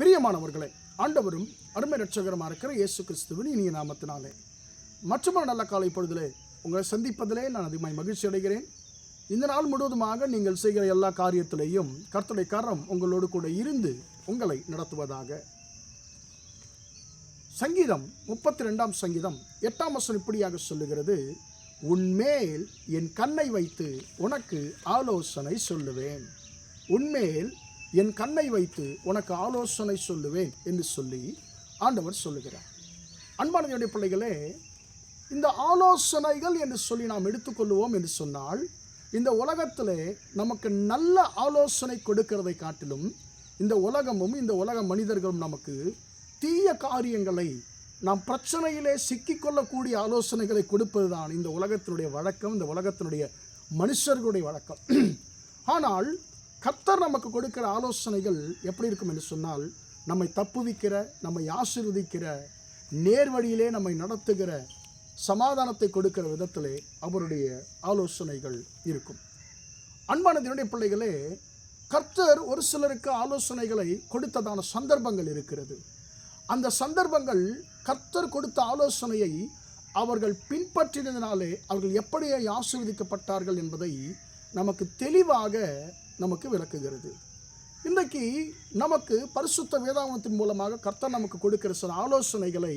பிரியமானவர்களே ஆண்டவரும் அருமை ரட்சகரமாக இருக்கிற இயேசு கிறிஸ்துவின் இனிய நாமத்தினாலே. மற்றொரு நல்ல காலை பொழுதிலே உங்களை சந்திப்பதிலே நான் அதிகமாக மகிழ்ச்சி அடைகிறேன். இந்த நாள் முழுவதுமாக நீங்கள் செய்கிற எல்லா காரியத்திலேயும் கர்த்தடை கரம் உங்களோடு கூட இருந்து உங்களை நடத்துவதாக. சங்கீதம் முப்பத்தி ரெண்டாம் சங்கீதம் எட்டாம் வசனம் இப்படியாக சொல்லுகிறது உன்மேல் என் கண்ணை வைத்து உனக்கு ஆலோசனை சொல்லுவேன். உன்மேல் என் கண்ணை வைத்து உனக்கு ஆலோசனை சொல்லுவேன் என்று சொல்லி ஆண்டவர் சொல்லுகிறார். அன்பானதையுடைய பிள்ளைகளே இந்த ஆலோசனைகள் என்று சொல்லி நாம் எடுத்துக்கொள்வோம் என்று சொன்னால் இந்த உலகத்திலே நமக்கு நல்ல ஆலோசனை கொடுக்கிறதை காட்டிலும் இந்த உலகமும் இந்த உலக மனிதர்களும் நமக்கு தீய காரியங்களை நாம் பிரச்சனையிலே சிக்கிக்கொள்ளக்கூடிய ஆலோசனைகளை கொடுப்பது தான் இந்த உலகத்தினுடைய வழக்கம் இந்த உலகத்தினுடைய மனுஷர்களுடைய வழக்கம். ஆனால் கர்த்தர் நமக்கு கொடுக்கிற ஆலோசனைகள் எப்படி இருக்கும் என்று சொன்னால் நம்மை தப்புவிக்கிற நம்மை ஆசீர்வதிக்கிற நேர்வழியிலே நம்மை நடத்துகிற சமாதானத்தை கொடுக்கிற விதத்திலே அவருடைய ஆலோசனைகள் இருக்கும். அன்பான பிள்ளைகளே கர்த்தர் ஒரு சிலருக்கு ஆலோசனைகளை கொடுத்ததான சந்தர்ப்பங்கள் இருக்கிறது. அந்த சந்தர்ப்பங்கள் கர்த்தர் கொடுத்த ஆலோசனையை அவர்கள் பின்பற்றினதினாலே அவர்கள் எப்படியை ஆசீர்வதிக்கப்பட்டார்கள் என்பதை நமக்கு தெளிவாக நமக்கு விளக்குகிறது. இன்றைக்கு நமக்கு பரிசுத்த வேதாகமத்தின் மூலமாக கர்த்தர் நமக்கு கொடுக்கிற சில ஆலோசனைகளை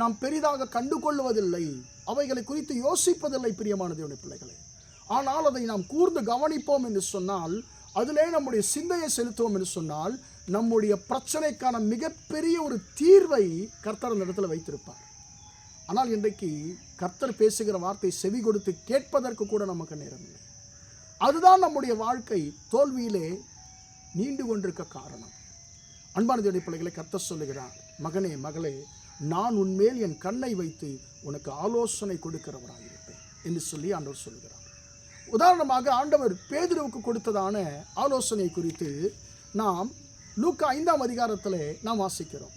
நாம் பெரிதாக கண்டுகொள்வதில்லை. அவைகளை குறித்து யோசிப்பதில்லை பிரியமான தேவனுடைய பிள்ளைகளே. ஆனால் அதை நாம் கூர்ந்து கவனிப்போம் என்று சொன்னால் அதிலே நம்முடைய சிந்தையை செலுத்துவோம் என்று சொன்னால் நம்முடைய பிரச்சனைக்கான மிகப்பெரிய ஒரு தீர்வை கர்த்தர் அந்த இடத்துல வைத்திருப்பார். ஆனால் இன்றைக்கு கர்த்தர் பேசுகிற வார்த்தை செவி கொடுத்து கேட்பதற்கு கூட நமக்கு நேரமில்லை அதுதான் நம்முடைய வாழ்க்கை தோல்வியிலே நீண்டு கொண்டிருக்க காரணம். அன்பான தேவனுடைய பிள்ளைகளை கத்த சொல்லுகிறார் மகனே மகளே நான் உன்மேல் என் கண்ணை வைத்து உனக்கு ஆலோசனை கொடுக்கிறவராயிருப்பேன் என்று சொல்லி ஆண்டவர் சொல்கிறார் உதாரணமாக ஆண்டவர் பேதுருவுக்கு கொடுத்ததான ஆலோசனை குறித்து நாம் லூக்கா ஐந்தாம் அதிகாரத்தில் நாம் வாசிக்கிறோம்.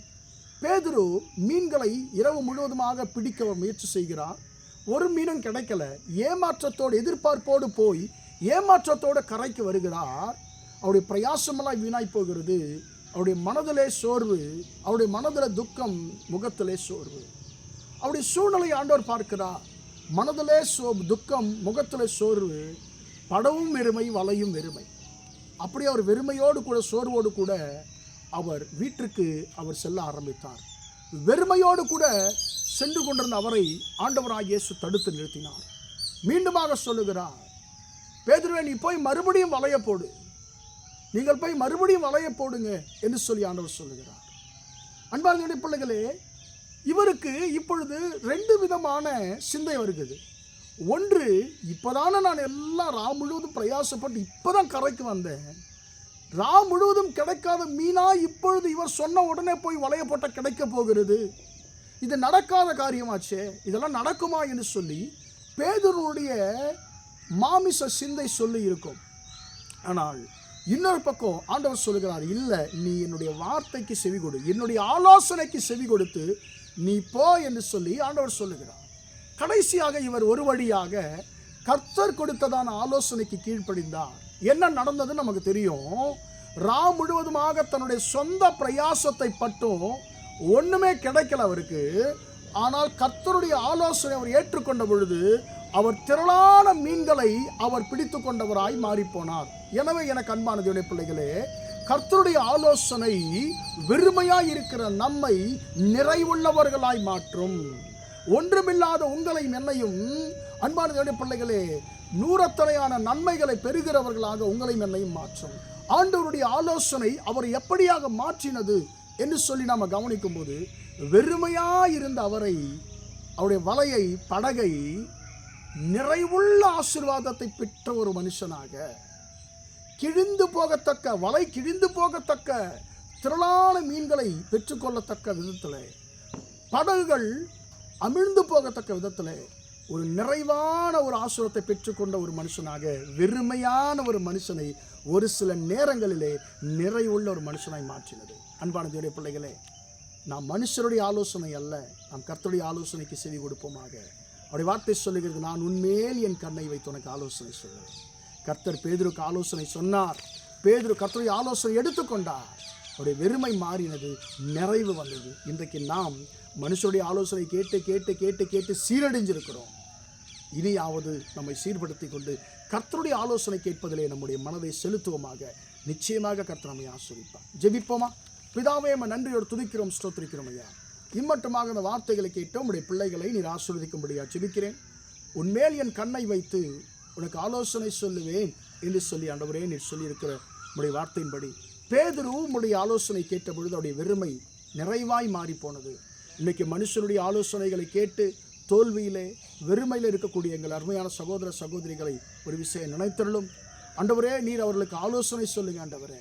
பேதுரு மீன்களை இரவு முழுவதுமாக பிடிக்க முயற்சி செய்கிறார். ஒரு மீனும் கிடைக்கல. ஏமாற்றத்தோடு எதிர்பார்ப்போடு போய் ஏமாற்றத்தோடு கரைக்கு வருகிறார். அவருடைய பிரயாசமெல்லாம் வீணாய் போகிறது. அவருடைய மனதிலே சோர்வு அவருடைய மனதில் துக்கம் முகத்திலே சோர்வு. அவருடைய சூழ்நிலை ஆண்டவர் பார்க்கிறார். மனதிலே சோ துக்கம் முகத்தில் சோர்வு படவும் வெறுமை வலையும் வெறுமை. அப்படி அவர் வெறுமையோடு கூட சோர்வோடு கூட அவர் வீட்டிற்கு அவர் செல்ல ஆரம்பித்தார். வெறுமையோடு கூட சென்று கொண்டிருந்த அவரை ஆண்டவராக இயேசு தடுத்து நிறுத்தினார். மீண்டுமாக சொல்லுகிறார் பேதுருவே நீ போய் மறுபடியும் வளைய போடு. நீங்கள் போய் மறுபடியும் வளைய போடுங்க என்று சொல்லி ஆண்டவர் சொல்லுகிறார். அன்பார்ந்த பிள்ளைகளே இவருக்கு இப்பொழுது ரெண்டு விதமான சிந்தை வருகிறது. ஒன்று இப்போதானே நான் எல்லாம் ரா முழுவதும் பிரயாசப்பட்டு இப்போதான் கரைக்கு வந்தேன். ரா முழுவதும் கிடைக்காத மீனா இப்பொழுது இவர் சொன்ன உடனே போய் வளைய போட்ட கிடைக்க போகிறது. இது நடக்காத காரியமாச்சே இதெல்லாம் நடக்குமா என்று சொல்லி பேதருடைய மாமிச சிந்தை சொல்லி இருக்கும். ஆனால் இன்னொரு பக்கம் ஆண்டவர் சொல்லுகிறார் இல்லை நீ என்னுடைய வார்த்தைக்கு செவி கொடு என்னுடைய ஆலோசனைக்கு செவி கொடுத்து நீ போ என்று சொல்லி ஆண்டவர் சொல்லுகிறார். கடைசியாக இவர் ஒரு வழியாக கர்த்தர் கொடுத்ததான ஆலோசனைக்கு கீழ்ப்படிந்தார். என்ன நடந்ததுன்னு நமக்கு தெரியும்? ரா முழுவதுமாக தன்னுடைய சொந்த பிரயாசத்தை பட்டும் ஒன்றுமே கிடைக்கல அவருக்கு. ஆனால் கர்த்தருடைய ஆலோசனை அவர் ஏற்றுக்கொண்ட பொழுது அவர் திரளான மீன்களை அவர் பிடித்து கொண்டவராய் மாறிப்போனார். எனவே எனக்கு அன்பான பிள்ளைகளே கர்த்தருடைய ஆலோசனை வெறுமையாய் இருக்கிற நம்மை நிறைவுள்ளவர்களாய் மாற்றும். ஒன்றுமில்லாத உங்களையும் என்னையும் அன்பான தேவனுடைய பிள்ளைகளே நூறத்தனையான நன்மைகளை பெறுகிறவர்களாக உங்களை என்னையும் மாற்றும். ஆண்டவருடைய ஆலோசனை அவர் எப்படியாக மாற்றினது என்று சொல்லி நாம் கவனிக்கும் போது வெறுமையாயிருந்த அவரை அவருடைய வலையை படகை நிறைவுள்ள ஆசிர்வாதத்தை பெற்ற ஒரு மனுஷனாக கிழிந்து போகத்தக்க வலை கிழிந்து போகத்தக்க திரளான மீன்களை பெற்றுக்கொள்ளத்தக்க விதத்தில் படகுகள் அமிழ்ந்து போகத்தக்க விதத்தில் ஒரு நிறைவான ஒரு ஆசுரத்தை பெற்றுக்கொண்ட ஒரு மனுஷனாக வெறுமையான ஒரு மனுஷனை ஒரு சில நேரங்களிலே நிறைவுள்ள ஒரு மனுஷனாய் மாற்றினது. அன்பான தேவடைய பிள்ளைகளே நாம் மனுஷருடைய ஆலோசனை அல்ல நாம் கர்த்தருடைய ஆலோசனைக்கு செவி கொடுப்போமாக. அவருடைய வார்த்தை சொல்லுகிறது நான் உன்மேல் என் கண்ணை வைத்து உனக்கு ஆலோசனை சொல்லுவேன். கர்த்தர் பேதுருக்கு ஆலோசனை சொன்னார். பேதுரு கர்த்தருடைய ஆலோசனை எடுத்துக்கொண்டார். அவருடைய வெறுமை மாறினது நிறைவு வந்தது. இன்றைக்கு நாம் மனுஷருடைய ஆலோசனை கேட்டு கேட்டு கேட்டு கேட்டு சீரடைஞ்சிருக்கிறோம். இனியாவது நம்மை சீர்படுத்தி கொண்டு கர்த்தருடைய ஆலோசனை கேட்பதிலே நம்முடைய மனதை செலுத்துவோமாக. நிச்சயமாக கர்த்தர் நம்மை ஆஸ்வதிப்பார் ஜெபிப்போமா? பிதாவே நம்ம நன்றியோடு துதிக்கிறோம் ஸ்தோத்திரிக்கிறோம் ஐயா. இம்மட்டுமாக இந்த வார்த்தைகளை கேட்டு உடைய பிள்ளைகளை நீர் ஆசிர்வதிக்கும்படியா ஜெபிக்கிறேன். உன்மேல் என் கண்ணை வைத்து உனக்கு ஆலோசனை சொல்லுவேன் என்று சொல்லி ஆண்டவரே நீர் சொல்லியிருக்கிற உடைய வார்த்தையின்படி. பேதுரு உம்முடைய ஆலோசனை கேட்ட பொழுது அவருடைய வெறுமை நிறைவாய் மாறி போனது இன்றைக்கு மனுஷனுடைய ஆலோசனைகளை கேட்டு தோல்வியிலே வெறுமையில் இருக்கக்கூடிய எங்கள் அருமையான சகோதர சகோதரிகளை ஒரு விஷயம் நினைத்தருளும். ஆண்டவரே நீர் அவர்களுக்கு ஆலோசனை சொல்லுங்க ஆண்டவரே.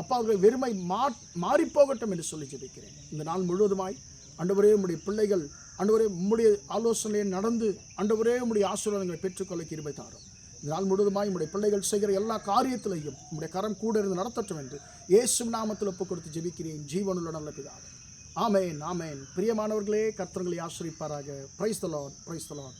அப்பா அவர்கள் வெறுமை மா மாறிப்போகட்டும் என்று சொல்லி ஜெபிக்கிறேன். இந்த நாள் முழுவதுமாய் அன்றுவரே உம்முடைய பிள்ளைகள் அன்றுவரே உம்முடைய ஆலோசனையை நடந்து அன்றுவரே உம்முடைய ஆசீர்வாதங்களை பெற்றுக்கொள்ள கிருபை தாரும். நாள் முழுவதுமாய் உம்முடைய பிள்ளைகள் செய்கிற எல்லா காரியத்திலையும் உம்முடைய கரம் கூட இருந்து நடத்தட்டும் என்று இயேசு நாமத்தில் ஒப்புக் கொடுத்து ஜெபிக்கிறேன். ஜீவனுள்ள நல்ல பிதாவே. ஆமேன் ஆமேன். பிரியமானவர்களே கர்த்தர்களை ஆசிரிப்பாராக. Price தலான் price தலான்